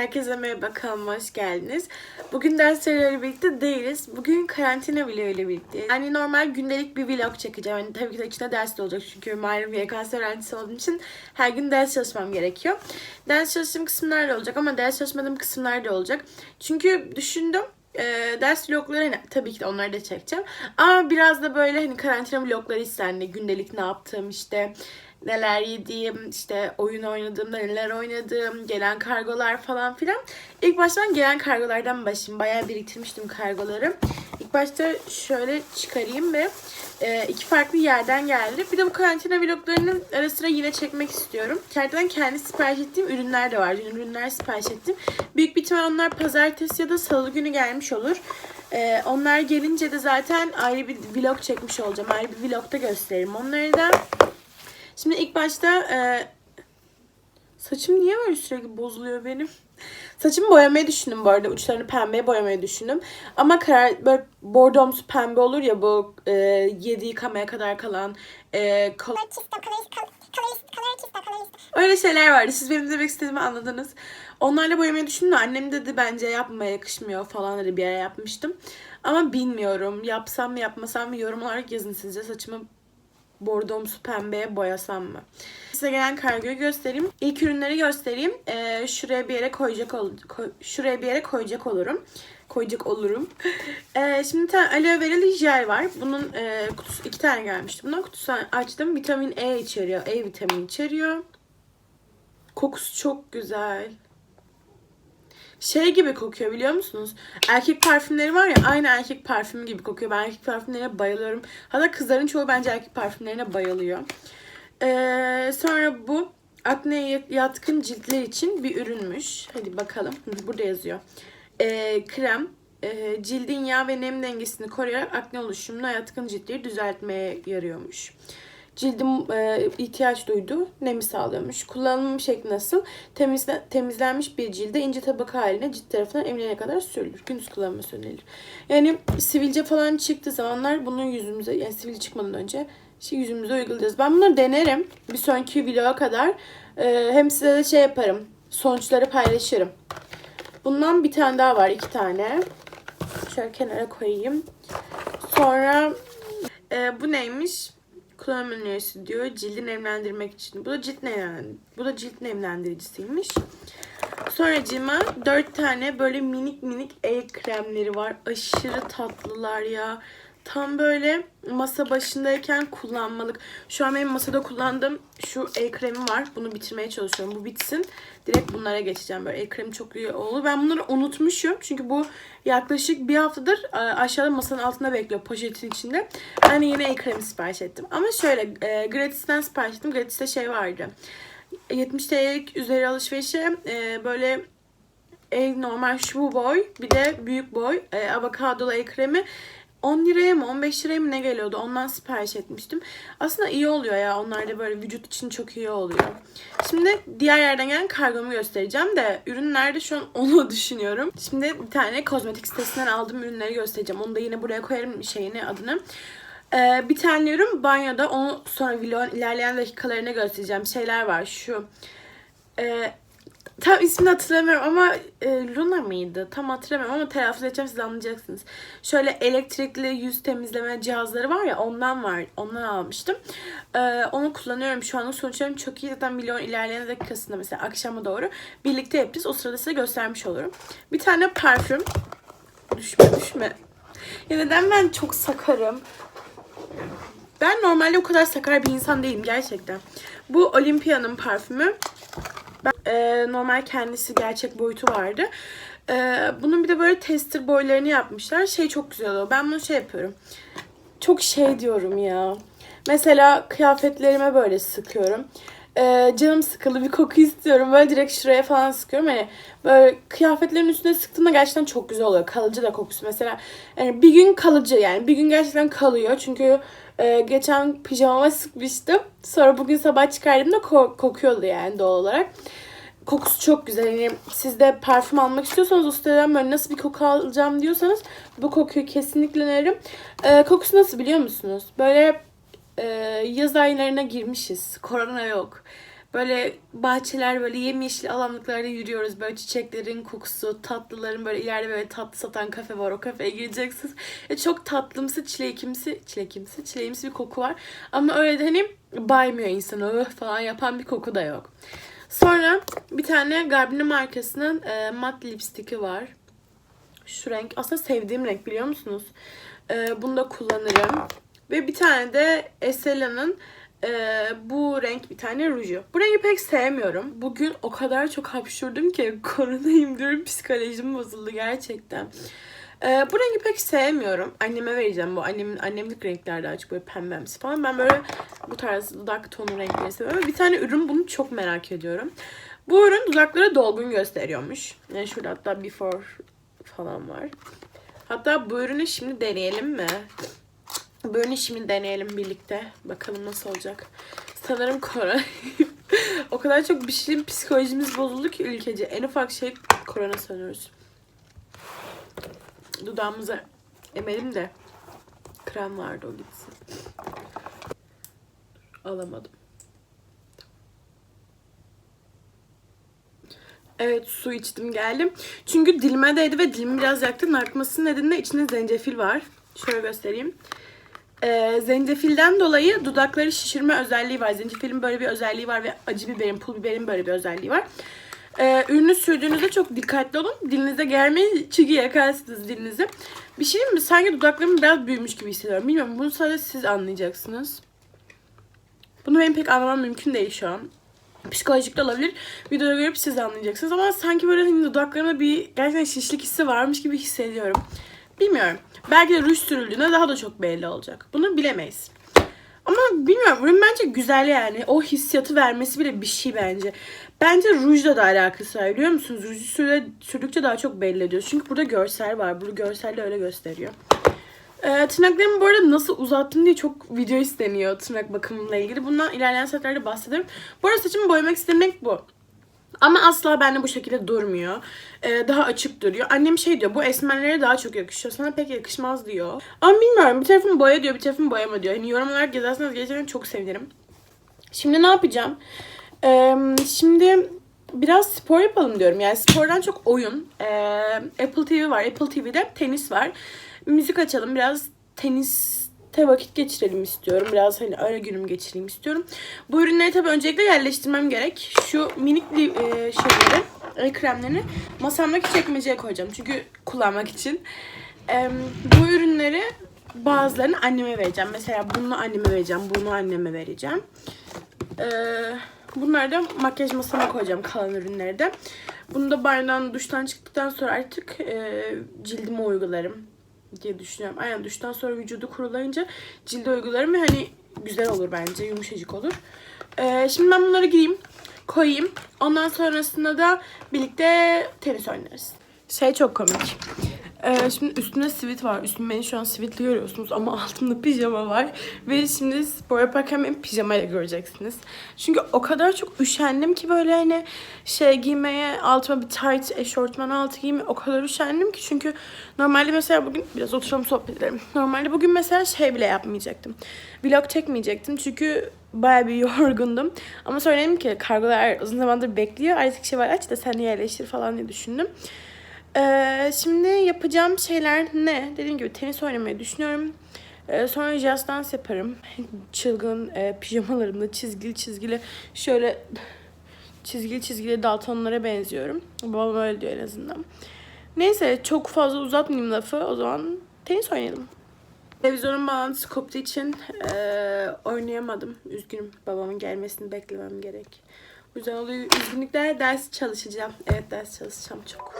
Herkese merhaba kanalıma hoş geldiniz. Bugün dersleriyle birlikte değiliz. Bugün karantina vlogu ile birlikteyiz. Yani normal gündelik bir vlog çekeceğim. Yani tabii ki de içinde ders de olacak. Çünkü malum YKS öğrencisi olduğum için her gün ders çalışmam gerekiyor. Ders çalıştığım kısımlar da olacak ama ders çalışmadığım kısımlar da olacak. Çünkü düşündüm e, ders vlogları hani, tabii ki de onları da çekeceğim. Ama biraz da böyle hani karantina vlogları istendi. Gündelik ne yaptım işte neler yediğim, işte oyun oynadığımda neler oynadığım, gelen kargolar falan filan. İlk baştan gelen kargolardan başlayayım. Bayağı biriktirmiştim kargoları. İlk başta şöyle çıkarayım ve e, iki farklı yerden geldi. Bir de bu karantina vloglarının ara sıra yine çekmek istiyorum. Kendimden kendi sipariş ettiğim ürünler de var. Ürünler sipariş ettim. Büyük bir ihtimal onlar pazartesi ya da salı günü gelmiş olur. E, onlar gelince de zaten ayrı bir vlog çekmiş olacağım. Ayrı bir vlogda gösteririm onları da. Şimdi ilk başta e, saçım niye böyle sürekli bozuluyor benim? Saçımı boyamayı düşündüm bu arada. Uçlarını pembeye boyamayı düşündüm. Ama karar böyle bordomsu pembe olur ya bu e, yedi yıkamaya kadar kalan e, colorist. Öyle şeyler vardı. Siz benim demek istediğimi anladınız. Onlarla boyamayı düşündüm de annem dedi bence yapma yakışmıyor falan dedi bir ara yapmıştım. Ama bilmiyorum. Yapsam mı yapmasam mı yorum olarak yazın sizce saçımı bordomsu pembeye boyasam mı? Size gelen kargoyu göstereyim. İlk ürünleri göstereyim. Ee, şuraya bir yere koyacak ol koy- şuraya bir yere koyacak olurum. Koyacak olurum. Ee, şimdi aloe vera'lı jel var. Bunun e, kutusu iki tane gelmişti. Bundan kutusunu açtım. Vitamin E içeriyor. E vitamini içeriyor. Kokusu çok güzel. Şey gibi kokuyor biliyor musunuz? Erkek parfümleri var ya aynı erkek parfümü gibi kokuyor. Ben erkek parfümlerine bayılıyorum. Hatta kızların çoğu bence erkek parfümlerine bayılıyor. Ee, sonra bu akneye yatkın ciltler için bir ürünmüş. Hadi bakalım. Burada yazıyor. Ee, krem e, cildin yağ ve nem dengesini koruyarak akne oluşumuna yatkın ciltleri düzeltmeye yarıyormuş. Cildim e, ihtiyaç duyduğu nemi sağlıyormuş. Kullanım şekli nasıl? Temizle, temizlenmiş bir cilde ince tabaka haline cilt tarafından emilene kadar sürülür. Gündüz kullanması önerilir. Yani sivilce falan çıktığı zamanlar bunun yüzümüze yani sivilce çıkmadan önce şey yüzümüze uygulayacağız. Ben bunu denerim. Bir sonraki vloga kadar. E, hem size de şey yaparım. Sonuçları paylaşırım. Bundan bir tane daha var. iki tane. Şöyle kenara koyayım. Sonra e, bu neymiş? Kullanım önerisi diyor. Cildi nemlendirmek için. Bu da cilt nemlendir bu da cilt nemlendiricisiymiş. Sonracığıma 4 tane böyle minik minik el kremleri var. Aşırı tatlılar ya. Tam böyle masa başındayken kullanmalık. Şu an benim masada kullandığım şu el kremi var. Bunu bitirmeye çalışıyorum. Bu bitsin. Direkt bunlara geçeceğim. Böyle el kremi çok iyi oldu. Ben bunları unutmuşum. Çünkü bu yaklaşık bir haftadır e, aşağıda masanın altında bekliyor poşetin içinde. Ben de yine el kremi sipariş ettim. Ama şöyle e, gratisten sipariş ettim. Gratis'te şey vardı. 70 TL'lik üzeri alışverişe e, böyle el normal şu boy bir de büyük boy e, avokadolu el kremi 10 liraya mı 15 liraya mı ne geliyordu ondan sipariş etmiştim. Aslında iyi oluyor ya onlar da böyle vücut için çok iyi oluyor. Şimdi diğer yerden gelen kargomu göstereceğim de ürün nerede şu an onu düşünüyorum. Şimdi bir tane kozmetik sitesinden aldığım ürünleri göstereceğim. Onu da yine buraya koyarım şeyini adını. Ee, bir tane ürün banyoda onu sonra vlogun ilerleyen dakikalarına göstereceğim. Şeyler var şu. Ee, tam ismini hatırlamıyorum ama e, Luna mıydı? Tam hatırlamıyorum ama telaffuz edeceğim siz anlayacaksınız. Şöyle elektrikli yüz temizleme cihazları var ya ondan var. Ondan almıştım. Ee, onu kullanıyorum şu anda. Sonuçlarım çok iyi. Zaten vlogun ilerleyen dakikasında mesela akşama doğru birlikte yapacağız. O sırada size göstermiş olurum. Bir tane parfüm. Düşme düşme. Ya neden ben çok sakarım? Ben normalde o kadar sakar bir insan değilim gerçekten. Bu Olympia'nın parfümü. Ben, e, normal kendisi gerçek boyutu vardı. E, bunun bir de böyle tester boylarını yapmışlar. Şey çok güzel oluyor. Ben bunu şey yapıyorum. Çok şey diyorum ya. Mesela kıyafetlerime böyle sıkıyorum. E, canım sıkıldı bir koku istiyorum. Böyle direkt şuraya falan sıkıyorum. Hani böyle kıyafetlerin üstüne sıktığımda gerçekten çok güzel oluyor. Kalıcı da kokusu. Mesela yani bir gün kalıcı yani. Bir gün gerçekten kalıyor. Çünkü ee, geçen pijamama sıkmıştım. Sonra bugün sabah çıkardığımda ko- kokuyordu yani doğal olarak. Kokusu çok güzel. Yani siz de parfüm almak istiyorsanız o siteden böyle nasıl bir koku alacağım diyorsanız bu kokuyu kesinlikle öneririm. Ee, kokusu nasıl biliyor musunuz? Böyle e, yaz aylarına girmişiz. Korona yok. Böyle bahçeler böyle yemyeşil alanlıklarda yürüyoruz. Böyle çiçeklerin kokusu, tatlıların böyle ileride böyle tatlı satan kafe var. O kafeye gireceksiniz. E çok tatlımsı, çilekimsi, çilekimsi, çileğimsi bir koku var. Ama öyle de hani baymıyor insanı "Öh" falan yapan bir koku da yok. Sonra bir tane Garbine markasının e, mat lipstiki var. Şu renk aslında sevdiğim renk biliyor musunuz? E, bunu da kullanırım. Ve bir tane de Essela'nın e, bu renk bir tane ruju. Bu rengi pek sevmiyorum. Bugün o kadar çok hapşurdum ki koronayım diyorum psikolojim bozuldu gerçekten. E, bu rengi pek sevmiyorum. Anneme vereceğim bu. Annemin annemlik renkler daha çok böyle pembemsi falan. Ben böyle bu tarz dudak tonu renkleri seviyorum. Bir tane ürün bunu çok merak ediyorum. Bu ürün dudakları dolgun gösteriyormuş. Yani şurada hatta before falan var. Hatta bu ürünü şimdi deneyelim mi? Bu ürünü şimdi deneyelim birlikte. Bakalım nasıl olacak. Sanırım korona. o kadar çok bir şeyin psikolojimiz bozuldu ki ülkece. En ufak şey korona sanıyoruz. Dudağımıza emelim de krem vardı o gitsin. Alamadım. Evet su içtim geldim. Çünkü dilime değdi ve dilimi biraz yaktı. Narkmasının nedeniyle içinde zencefil var. Şöyle göstereyim. Ee, zencefilden dolayı dudakları şişirme özelliği var. Zencefilin böyle bir özelliği var ve acı biberin, pul biberin böyle bir özelliği var. Ee, ürünü sürdüğünüzde çok dikkatli olun. Dilinize gelmeyin çünkü yakarsınız dilinizi. Bir şey mi? Sanki dudaklarım biraz büyümüş gibi hissediyorum. Bilmiyorum bunu sadece siz anlayacaksınız. Bunu benim pek anlamam mümkün değil şu an. Psikolojik de olabilir. Videoda görüp siz anlayacaksınız. Ama sanki böyle hani dudaklarımda bir gerçekten şişlik hissi varmış gibi hissediyorum. Bilmiyorum. Belki de ruj sürüldüğünde daha da çok belli olacak. Bunu bilemeyiz. Ama bilmiyorum. Ürün bence güzel yani. O hissiyatı vermesi bile bir şey bence. Bence rujla da alakası var biliyor musunuz? Ruju süre, sürdükçe daha çok belli ediyor. Çünkü burada görsel var. Bu görselde öyle gösteriyor. Ee, tırnaklarımı bu arada nasıl uzattım diye çok video isteniyor tırnak bakımımla ilgili. Bundan ilerleyen saatlerde bahsederim. Bu arada saçımı boyamak istediğim renk bu. Ama asla bende bu şekilde durmuyor. Ee, daha açık duruyor. Annem şey diyor bu esmerlere daha çok yakışıyor. Sana pek yakışmaz diyor. Ama bilmiyorum bir tarafım boya diyor bir tarafım boyama diyor. Hani yorum olarak yazarsanız gerçekten çok sevinirim. Şimdi ne yapacağım? Ee, şimdi biraz spor yapalım diyorum. Yani spordan çok oyun. Ee, Apple TV var. Apple TV'de tenis var. Müzik açalım. Biraz teniste vakit geçirelim istiyorum. Biraz hani öyle günüm geçireyim istiyorum. Bu ürünleri tabii öncelikle yerleştirmem gerek. Şu minik e, şeyleri, el kremlerini masamdaki çekmeceye koyacağım. Çünkü kullanmak için. Ee, bu ürünleri bazılarını anneme vereceğim. Mesela bunu anneme vereceğim. Bunu anneme vereceğim. Ee, bunları da makyaj masama koyacağım kalan ürünleri de. Bunu da banyodan duştan çıktıktan sonra artık e, cildime uygularım diye düşünüyorum. Aynen duştan sonra vücudu kurulayınca cilde uygularım ve hani güzel olur bence. Yumuşacık olur. Ee, şimdi ben bunları gireyim. Koyayım. Ondan sonrasında da birlikte tenis oynarız. Şey çok komik. Ee, şimdi üstünde sivit var. Üstüm beni şu an sivitli görüyorsunuz ama altımda pijama var. Ve şimdi spor yaparken beni pijamayla göreceksiniz. Çünkü o kadar çok üşendim ki böyle hani şey giymeye, altıma bir tight eşortman altı giymeye o kadar üşendim ki. Çünkü normalde mesela bugün biraz oturalım sohbet edelim. Normalde bugün mesela şey bile yapmayacaktım. Vlog çekmeyecektim çünkü bayağı bir yorgundum. Ama sonra ki kargolar uzun zamandır bekliyor. Artık şey var aç da sen yerleştir falan diye düşündüm. Ee, şimdi yapacağım şeyler ne? Dediğim gibi tenis oynamayı düşünüyorum. Ee, sonra jazz dans yaparım. Çılgın e, pijamalarımla çizgili çizgili şöyle çizgili çizgili daltonlara benziyorum. Babam öyle diyor en azından. Neyse çok fazla uzatmayayım lafı. O zaman tenis oynayalım. Televizyonun bağlantısı koptuğu için e, oynayamadım. Üzgünüm. Babamın gelmesini beklemem gerek. O yüzden oluyor. Üzgünlükler ders çalışacağım. Evet ders çalışacağım çok.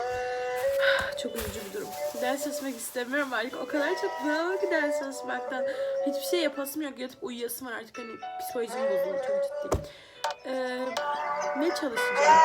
Çok üzücü bir durum. Ders çalışmak istemiyorum artık. O kadar çok bunaldım ki ders çalışmaktan. Hiçbir şey yapasım yok. Yatıp uyuyasım var artık. Hani psikolojim bozuldu. Çok ciddiyim. Ee, ne çalışacağım?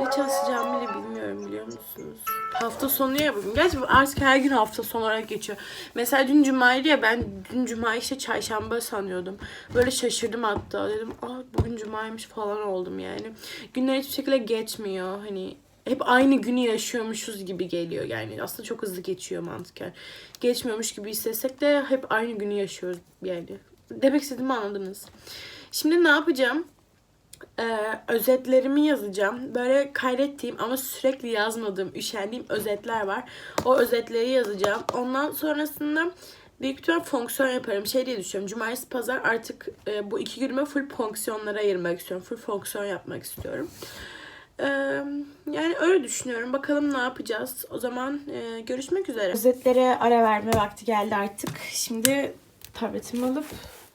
Ne çalışacağımı bile bilmiyorum biliyor musunuz? Hafta sonu ya bugün. Gerçi artık her gün hafta sonu olarak geçiyor. Mesela dün cumaydı ya ben dün cuma işte çarşamba sanıyordum. Böyle şaşırdım hatta. Dedim ah bugün cumaymış falan oldum yani. Günler hiçbir şekilde geçmiyor. Hani hep aynı günü yaşıyormuşuz gibi geliyor yani. Aslında çok hızlı geçiyor mantıken. Geçmiyormuş gibi hissetsek de hep aynı günü yaşıyoruz yani. Demek istediğimi anladınız. Şimdi ne yapacağım? Ee, özetlerimi yazacağım. Böyle kaydettiğim ama sürekli yazmadığım, üşendiğim özetler var. O özetleri yazacağım. Ondan sonrasında büyük ihtimal fonksiyon yaparım. Şey diye düşünüyorum. Cumartesi, pazar artık e, bu iki günümü full fonksiyonlara ayırmak istiyorum. Full fonksiyon yapmak istiyorum. Yani öyle düşünüyorum. Bakalım ne yapacağız. O zaman e, görüşmek üzere. Özetlere ara verme vakti geldi artık. Şimdi tabletimi alıp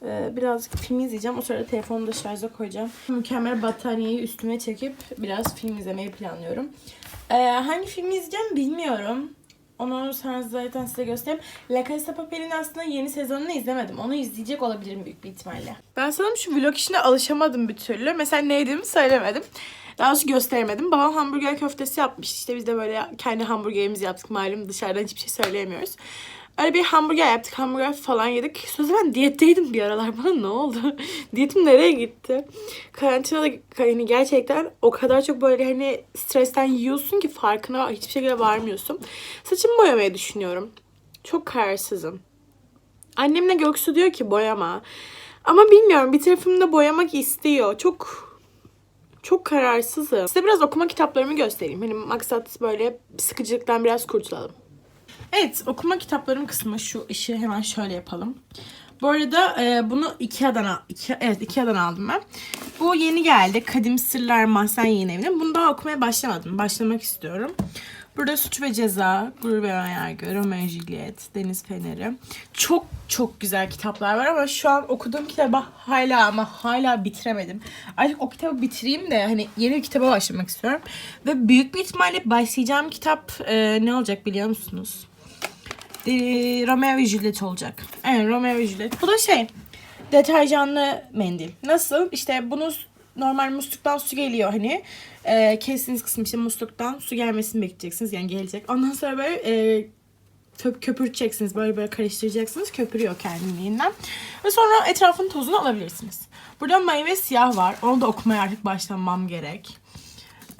e, birazcık film izleyeceğim. O sırada telefonu da şarja koyacağım. Mükemmel battaniyeyi üstüme çekip biraz film izlemeyi planlıyorum. Ee, hangi filmi izleyeceğim bilmiyorum. Onu sonra zaten size göstereyim. La Casa de Papel'in aslında yeni sezonunu izlemedim. Onu izleyecek olabilirim büyük bir ihtimalle. Ben sanırım şu vlog işine alışamadım bir türlü. Mesela ne yediğimi söylemedim. Daha doğrusu gösteremedim. Babam hamburger köftesi yapmış. İşte biz de böyle kendi hamburgerimizi yaptık. Malum dışarıdan hiçbir şey söyleyemiyoruz. Öyle bir hamburger yaptık. Hamburger falan yedik. Sözde ben diyetteydim bir aralar. Bana ne oldu? Diyetim nereye gitti? Karantinada hani gerçekten o kadar çok böyle hani stresten yiyorsun ki farkına hiçbir şekilde varmıyorsun. Saçımı boyamayı düşünüyorum. Çok kararsızım. Annemle Göksu diyor ki boyama. Ama bilmiyorum bir tarafım da boyamak istiyor. Çok çok kararsızım. Size biraz okuma kitaplarımı göstereyim. Hani maksat böyle sıkıcılıktan biraz kurtulalım. Evet okuma kitaplarım kısmı şu işi hemen şöyle yapalım. Bu arada e, bunu Ikea'dan, Ikea, evet, Ikea'dan aldım ben. Bu yeni geldi. Kadim Sırlar Mahzen Yayın Evi'nin. Bunu daha okumaya başlamadım. Başlamak istiyorum. Burada Suç ve Ceza, Gurur ve Önyargı, Romeo Juliet, Deniz Feneri. Çok çok güzel kitaplar var ama şu an okuduğum kitabı hala ama hala bitiremedim. Artık o kitabı bitireyim de hani yeni bir kitaba başlamak istiyorum. Ve büyük bir ihtimalle başlayacağım kitap e, ne olacak biliyor musunuz? e, Romeo ve Juliet olacak. Evet Romeo ve Juliet. Bu da şey deterjanlı mendil. Nasıl? İşte bunu normal musluktan su geliyor hani. E, kestiğiniz kısım işte musluktan su gelmesini bekleyeceksiniz. Yani gelecek. Ondan sonra böyle e, köp köpürteceksiniz. Böyle böyle karıştıracaksınız. Köpürüyor kendiliğinden. Ve sonra etrafın tozunu alabilirsiniz. Burada meyve siyah var. Onu da okumaya artık başlamam gerek.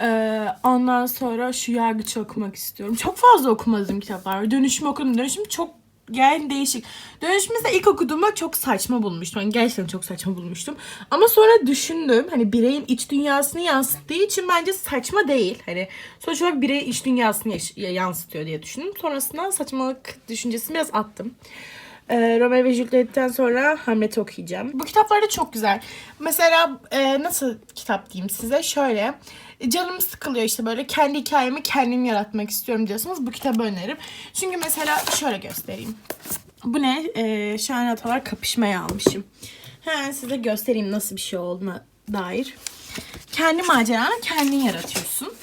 Ee, ondan sonra şu yargıçı okumak istiyorum. Çok fazla okumadığım kitaplar. Dönüşüm okudum. Dönüşüm çok yani değişik. Dönüşüm mesela ilk okuduğumda çok saçma bulmuştum. Yani gerçekten çok saçma bulmuştum. Ama sonra düşündüm. Hani bireyin iç dünyasını yansıttığı için bence saçma değil. Hani sonuç olarak bireyin iç dünyasını yansıtıyor diye düşündüm. Sonrasında saçmalık düşüncesini biraz attım. Ee, Romeo ve Juliet'ten sonra Hamlet'i okuyacağım. Bu kitaplar da çok güzel. Mesela e, nasıl kitap diyeyim size? Şöyle. e, Canım sıkılıyor işte böyle kendi hikayemi kendim yaratmak istiyorum diyorsanız bu kitabı öneririm. Çünkü mesela şöyle göstereyim. Bu ne? Ee, şu an atalar kapışmaya almışım. Hemen size göstereyim nasıl bir şey olduğuna dair. Kendi maceranı kendin yaratıyorsun.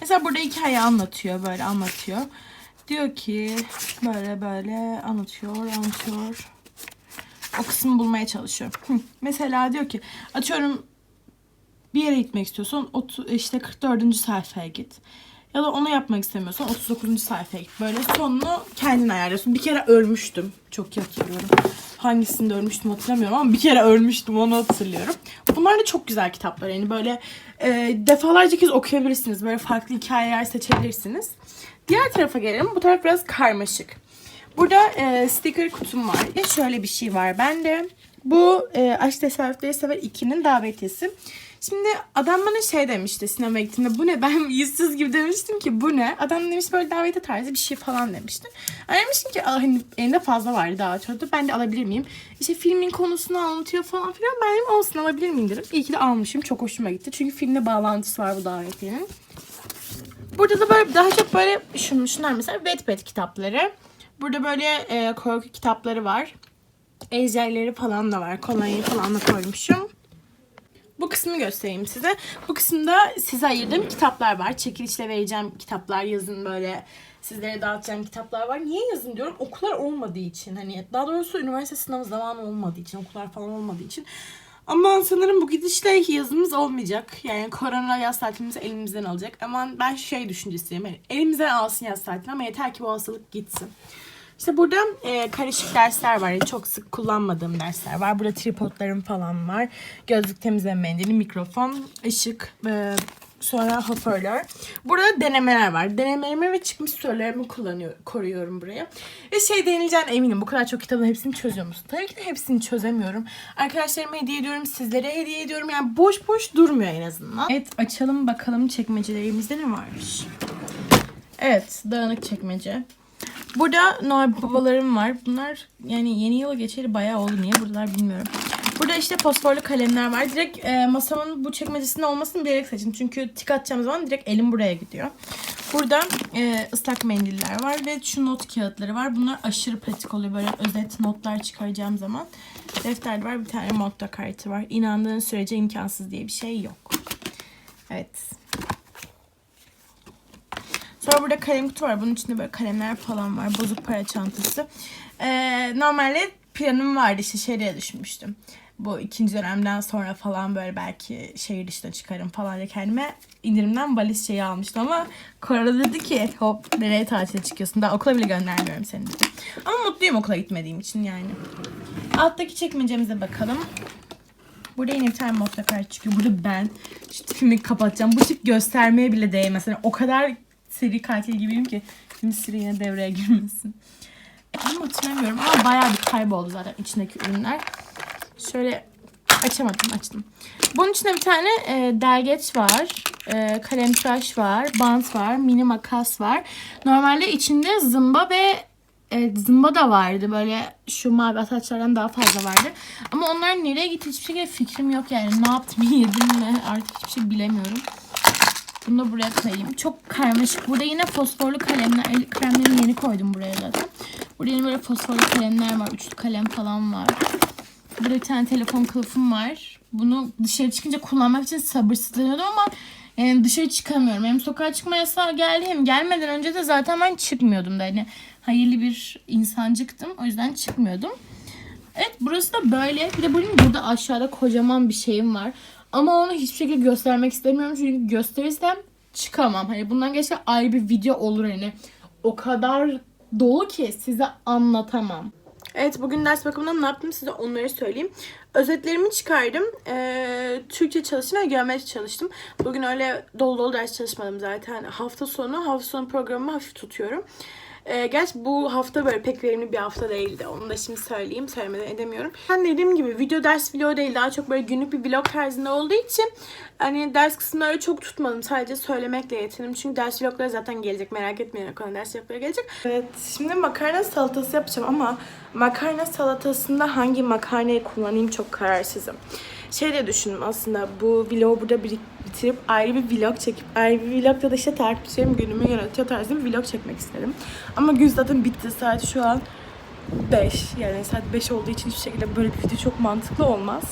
Mesela burada hikaye anlatıyor, böyle anlatıyor. Diyor ki böyle böyle anlatıyor, anlatıyor. O kısmı bulmaya çalışıyor. Hı. Mesela diyor ki atıyorum bir yere gitmek istiyorsan otu- işte 44. sayfaya git. Ya da onu yapmak istemiyorsan 39. sayfaya git. Böyle sonunu kendin ayarlıyorsun. Bir kere ölmüştüm. Çok iyi hatırlıyorum. Hangisinde ölmüştüm hatırlamıyorum ama bir kere ölmüştüm onu hatırlıyorum. Bunlar da çok güzel kitaplar. Yani böyle e, defalarca kez okuyabilirsiniz. Böyle farklı hikayeler seçebilirsiniz. Diğer tarafa gelelim. Bu taraf biraz karmaşık. Burada e, sticker kutum var. Ve şöyle bir şey var bende. Bu e, Aşk Tesadüfleri Sever 2'nin davetiyesi. Şimdi adam bana şey demişti sinemaya gittiğimde bu ne ben yüzsüz gibi demiştim ki bu ne? Adam demiş böyle davetiye tarzı bir şey falan demişti. Demiştim ki "Aa, hani elinde fazla vardı daha çok ben de alabilir miyim? İşte filmin konusunu anlatıyor falan filan ben dedim olsun alabilir miyim dedim. İyi ki de almışım çok hoşuma gitti. Çünkü filmle bağlantısı var bu davetiyenin. Burada da böyle daha çok böyle şun- şunlar mesela Wattpad kitapları. Burada böyle e, korku kitapları var. Ejderleri falan da var. Kolonyayı falan da koymuşum. Bu kısmı göstereyim size. Bu kısımda size ayırdığım kitaplar var. Çekilişle vereceğim kitaplar. Yazın böyle sizlere dağıtacağım kitaplar var. Niye yazın diyorum? Okullar olmadığı için. Hani daha doğrusu üniversite sınavı zamanı olmadığı için. Okullar falan olmadığı için. Ama sanırım bu gidişle yazımız olmayacak. Yani korona yaz tatilimizi elimizden alacak. Ama ben şey düşüncesiyim. Yani elimizden alsın yaz tatili ama yeter ki bu hastalık gitsin. İşte burada e, karışık dersler var. Yani çok sık kullanmadığım dersler var. Burada tripodlarım falan var. Gözlük temizleme mendili, mikrofon, ışık, e, Sonra hoparlör. Burada denemeler var. Denemelerimi ve çıkmış sorularımı kullanıyor, koruyorum buraya. Ve şey deneyeceğine eminim. Bu kadar çok kitabın hepsini çözüyor musun? Tabii ki de hepsini çözemiyorum. Arkadaşlarıma hediye ediyorum. Sizlere hediye ediyorum. Yani boş boş durmuyor en azından. Evet açalım bakalım çekmecelerimizde ne varmış. Evet dağınık çekmece. Burada Noel babalarım var. Bunlar yani yeni yıla geçeli bayağı oldu. Niye buradalar bilmiyorum. Burada işte fosforlu kalemler var. Direkt e, masamın bu çekmecesinde olmasını bilerek seçin. Çünkü tik atacağım zaman direkt elim buraya gidiyor. Burada e, ıslak mendiller var ve şu not kağıtları var. Bunlar aşırı pratik oluyor. Böyle özet notlar çıkaracağım zaman. Defter var. Bir tane modda kartı var. İnandığın sürece imkansız diye bir şey yok. Evet. Sonra burada kalem kutu var. Bunun içinde böyle kalemler falan var. Bozuk para çantası. Ee, normalde planım vardı işte şeye düşünmüştüm. Bu ikinci dönemden sonra falan böyle belki şehir dışına çıkarım falan diye kendime indirimden valiz şeyi almıştım ama Korada dedi ki hop nereye tatile çıkıyorsun daha okula bile göndermiyorum seni. Ama mutluyum okula gitmediğim için yani. Alttaki çekmecemize bakalım. Burada yine bir tane modda kart çıkıyor. Burada ben şu tipimi kapatacağım. Bu tip göstermeye bile değmez. Yani o kadar seri katil gibiyim ki. Şimdi seri yine devreye girmesin. Ama hatırlamıyorum ama bayağı bir kayboldu zaten içindeki ürünler. Şöyle açamadım açtım. Bunun içinde bir tane e, dergeç var. E, kalem tıraş var. Bant var. Mini makas var. Normalde içinde zımba ve e, zımba da vardı. Böyle şu mavi ataçlardan daha fazla vardı. Ama onlar nereye gitti hiçbir şekilde fikrim yok yani. Ne yaptım yedim mi artık hiçbir şey bilemiyorum. Bunu da buraya koyayım. Çok karmaşık. Burada yine fosforlu kalemler. El yeni koydum buraya zaten. Burada yine böyle fosforlu kalemler var. Üçlü kalem falan var. Bir tane telefon kılıfım var. Bunu dışarı çıkınca kullanmak için sabırsızlanıyordum ama yani dışarı çıkamıyorum. Hem sokağa çıkma yasağı geldi hem gelmeden önce de zaten ben çıkmıyordum da. Yani hayırlı bir insancıktım. O yüzden çıkmıyordum. Evet burası da böyle. Bir de bunun burada aşağıda kocaman bir şeyim var. Ama onu hiçbir şekilde göstermek istemiyorum. Çünkü gösterirsem çıkamam. Hani bundan geçen ayrı bir video olur hani. O kadar dolu ki size anlatamam. Evet bugün ders bakımından ne yaptım size onları söyleyeyim. Özetlerimi çıkardım. Ee, Türkçe çalıştım ve geometri çalıştım. Bugün öyle dolu dolu ders çalışmadım zaten. Hafta sonu, hafta sonu programımı hafif tutuyorum. Ee, gerçi bu hafta böyle pek verimli bir hafta değildi. Onu da şimdi söyleyeyim. Söylemeden edemiyorum. Ben dediğim gibi video ders video değil. Daha çok böyle günlük bir vlog tarzında olduğu için hani ders kısımları çok tutmadım. Sadece söylemekle yetindim. Çünkü ders vlogları zaten gelecek. Merak etmeyin. O konu ders vlogları gelecek. Evet. Şimdi makarna salatası yapacağım ama makarna salatasında hangi makarnayı kullanayım çok kararsızım. Şey de düşündüm aslında bu vlogu burada bitirip ayrı bir vlog çekip ayrı bir vlogda da işte takipçilerim günümü yönetiyor tarzında bir vlog çekmek istedim. Ama gün zaten bitti. Saat şu an 5. Yani saat 5 olduğu için hiçbir şekilde böyle bir video çok mantıklı olmaz.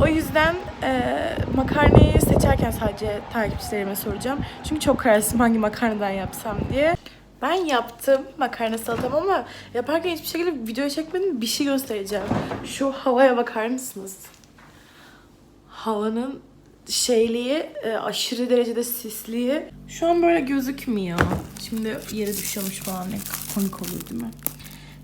O yüzden e, makarnayı seçerken sadece takipçilerime soracağım. Çünkü çok kararsızım hangi makarnadan yapsam diye. Ben yaptım makarna salatamı ama yaparken hiçbir şekilde video çekmedim. Bir şey göstereceğim. Şu havaya bakar mısınız? Havanın şeyliği e, aşırı derecede sisliği. Şu an böyle gözükmüyor. Şimdi yere düşüyormuş falan ne komik olur değil mi?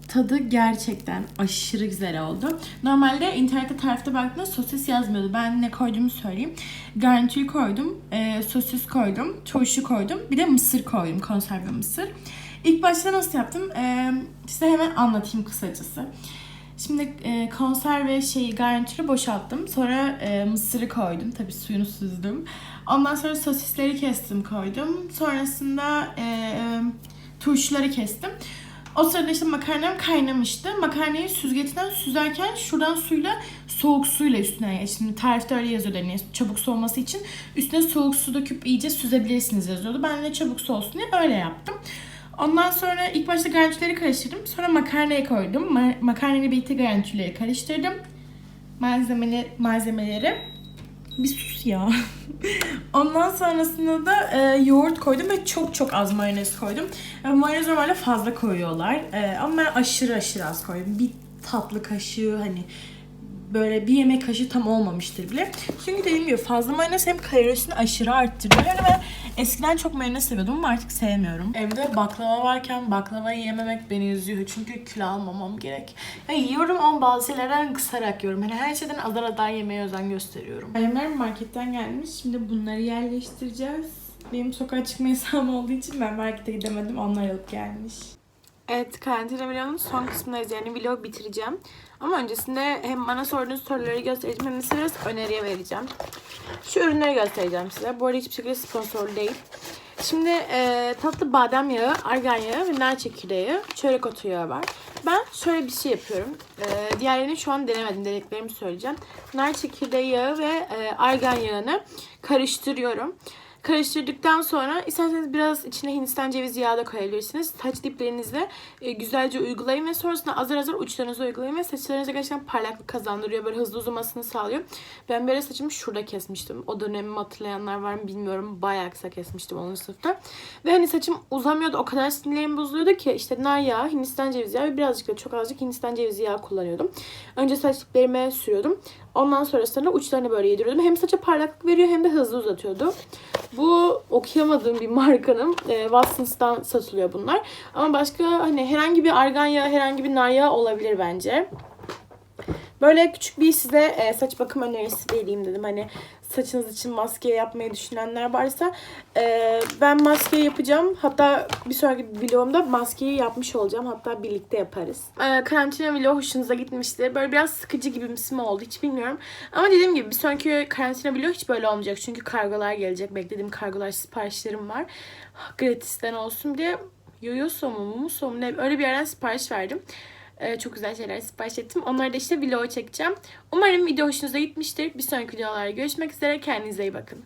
Tadı gerçekten aşırı güzel oldu. Normalde internette tarifte baktığımda sosis yazmıyordu. Ben ne koyduğumu söyleyeyim. Garnitür koydum, e, sosis koydum, turşu koydum. Bir de mısır koydum, konserve mısır. İlk başta nasıl yaptım? E, size hemen anlatayım kısacası. Şimdi e, konserve şeyi garnitürü boşalttım. Sonra e, mısırı koydum. Tabii suyunu süzdüm. Ondan sonra sosisleri kestim koydum. Sonrasında e, turşuları kestim. O sırada işte makarnam kaynamıştı. Makarnayı süzgeçten süzerken şuradan suyla soğuk suyla üstüne geçtim. Tarifte öyle yazıyordu hani çabuk soğuması için. Üstüne soğuk su döküp iyice süzebilirsiniz yazıyordu. Ben de çabuk soğusun diye öyle yaptım. Ondan sonra ilk başta garnitürleri karıştırdım. Sonra makarnayı koydum. Ma- makarnayla birlikte garnitürleri karıştırdım. Malzemeli malzemeleri. Bir sus ya. Ondan sonrasında da e, yoğurt koydum ve çok çok az mayonez koydum. E, mayonez normalde fazla koyuyorlar. E, ama ben aşırı aşırı az koydum. Bir tatlı kaşığı hani böyle bir yemek kaşığı tam olmamıştır bile. Çünkü dediğim gibi fazla mayonez hem kalorisini aşırı arttırıyor. Yani ben eskiden çok mayonez seviyordum ama artık sevmiyorum. Evde baklava varken baklavayı yememek beni üzüyor. Çünkü kilo almamam gerek. Ya yiyorum ama bazı şeylerden kısarak yiyorum. Hani her şeyden azar azar yemeye özen gösteriyorum. Annemler marketten gelmiş. Şimdi bunları yerleştireceğiz. Benim sokağa çıkma yasağım olduğu için ben markete gidemedim. Onlar alıp gelmiş. Evet, karantina vlogunun son kısmındayız. Yani vlog bitireceğim. Ama öncesinde hem bana sorduğunuz soruları göstereceğim hem de size biraz öneriye vereceğim. Şu ürünleri göstereceğim size. Bu arada hiçbir şekilde sponsor değil. Şimdi e, tatlı badem yağı, argan yağı ve nar çekirdeği, çörek otu yağı var. Ben şöyle bir şey yapıyorum. E, diğerlerini şu an denemedim. Denediklerimi söyleyeceğim. Nar çekirdeği yağı ve e, argan yağını karıştırıyorum. Karıştırdıktan sonra isterseniz biraz içine Hindistan cevizi yağı da koyabilirsiniz. Saç diplerinizle e, güzelce uygulayın ve sonrasında azar azar uçlarınıza uygulayın ve saçlarınıza gerçekten parlaklık kazandırıyor. Böyle hızlı uzamasını sağlıyor. Ben böyle saçımı şurada kesmiştim. O dönemimi hatırlayanlar var mı bilmiyorum. Bayağı kısa kesmiştim onun sınıfta. Ve hani saçım uzamıyordu. O kadar sinirlerim bozuluyordu ki işte nar yağı, Hindistan cevizi yağı ve birazcık da çok azıcık Hindistan cevizi yağı kullanıyordum. Önce saç diplerime sürüyordum. Ondan sonrasında uçlarını böyle yediriyordum. Hem saça parlaklık veriyor hem de hızlı uzatıyordu. Bu okuyamadığım bir markanın e, Watsons'tan satılıyor bunlar. Ama başka hani herhangi bir argan yağı, herhangi bir nar yağı olabilir bence. Böyle küçük bir size e, saç bakım önerisi vereyim dedim. Hani saçınız için maske yapmayı düşünenler varsa e, ben maske yapacağım. Hatta bir sonraki vlogumda maskeyi yapmış olacağım. Hatta birlikte yaparız. E, karantina vlogu hoşunuza gitmiştir. Böyle biraz sıkıcı gibi mi oldu hiç bilmiyorum. Ama dediğim gibi bir sonraki karantina vlogu hiç böyle olmayacak. Çünkü kargolar gelecek. Beklediğim kargolar siparişlerim var. Gratisten olsun diye Yoyoso mu Mumuso mu ne öyle bir yerden sipariş verdim. Ee, çok güzel şeyler sipariş ettim. Onları da işte vlog çekeceğim. Umarım video hoşunuza gitmiştir. Bir sonraki videolarda görüşmek üzere. Kendinize iyi bakın.